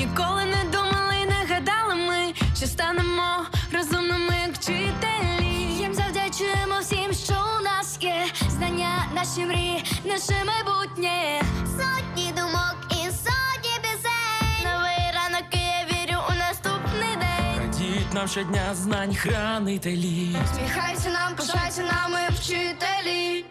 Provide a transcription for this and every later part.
Ніколи не думали не гадали ми, що станемо розумними, як вчителі. Їм завдячуємо всім, що у нас є. Знання, наші мрії, наше майбутнє. Сотні думок і сотні пісень. Новий ранок я вірю у наступний день. Радіють нам щодня знань, хранителі. Сміхайся нам, пишайся нами, вчителі.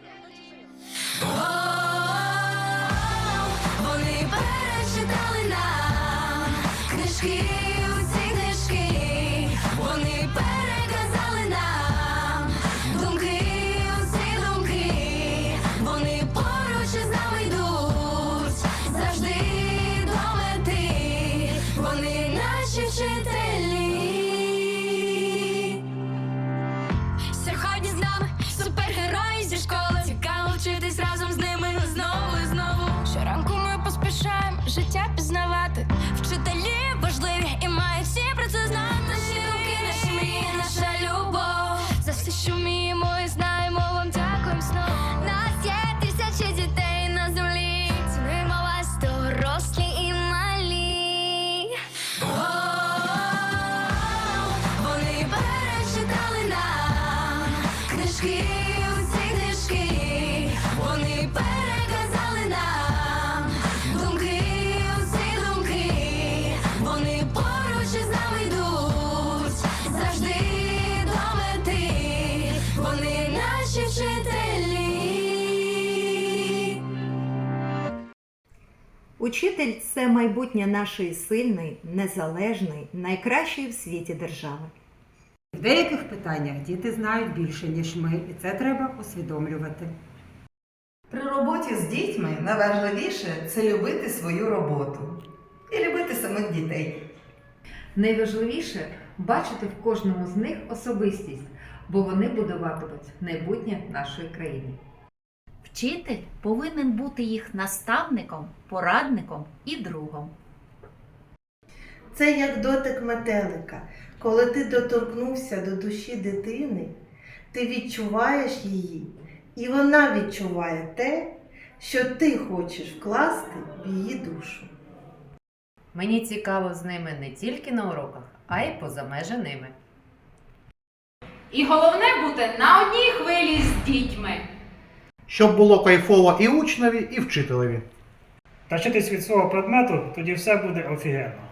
Учитель це майбутнє нашої сильної, незалежної, найкращої в світі держави. В деяких питаннях діти знають більше, ніж ми, і це треба усвідомлювати. При роботі з дітьми найважливіше це любити свою роботу і любити самих дітей. Найважливіше бачити в кожному з них особистість, бо вони будуватимуть майбутнє нашої країни. Вчитель повинен бути їх наставником, порадником і другом. Це як дотик метелика. Коли ти доторкнувся до душі дитини, ти відчуваєш її, і вона відчуває те, що ти хочеш вкласти в її душу. Мені цікаво з ними не тільки на уроках, а й поза межі ними. І головне бути на одній хвилі з дітьми. Щоб було кайфово і учневі, і вчителеві. Та вчитись від свого предмету, тоді все буде офігенно.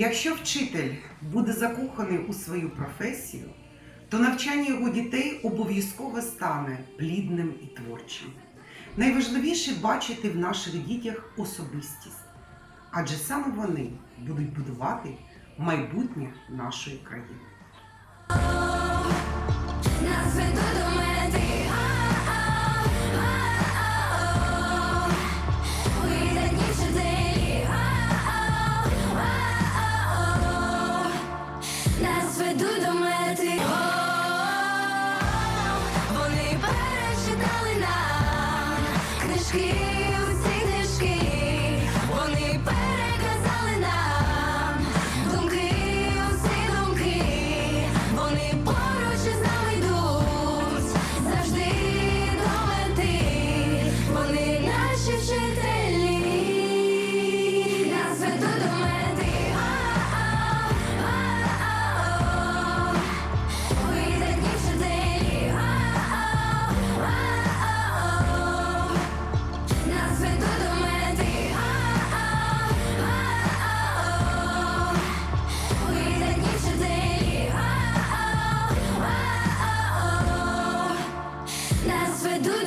Якщо вчитель буде закоханий у свою професію, то навчання його дітей обов'язково стане плідним і творчим. Найважливіше бачити в наших дітях особистість, адже саме вони будуть будувати майбутнє нашої країни. here нас ведуть.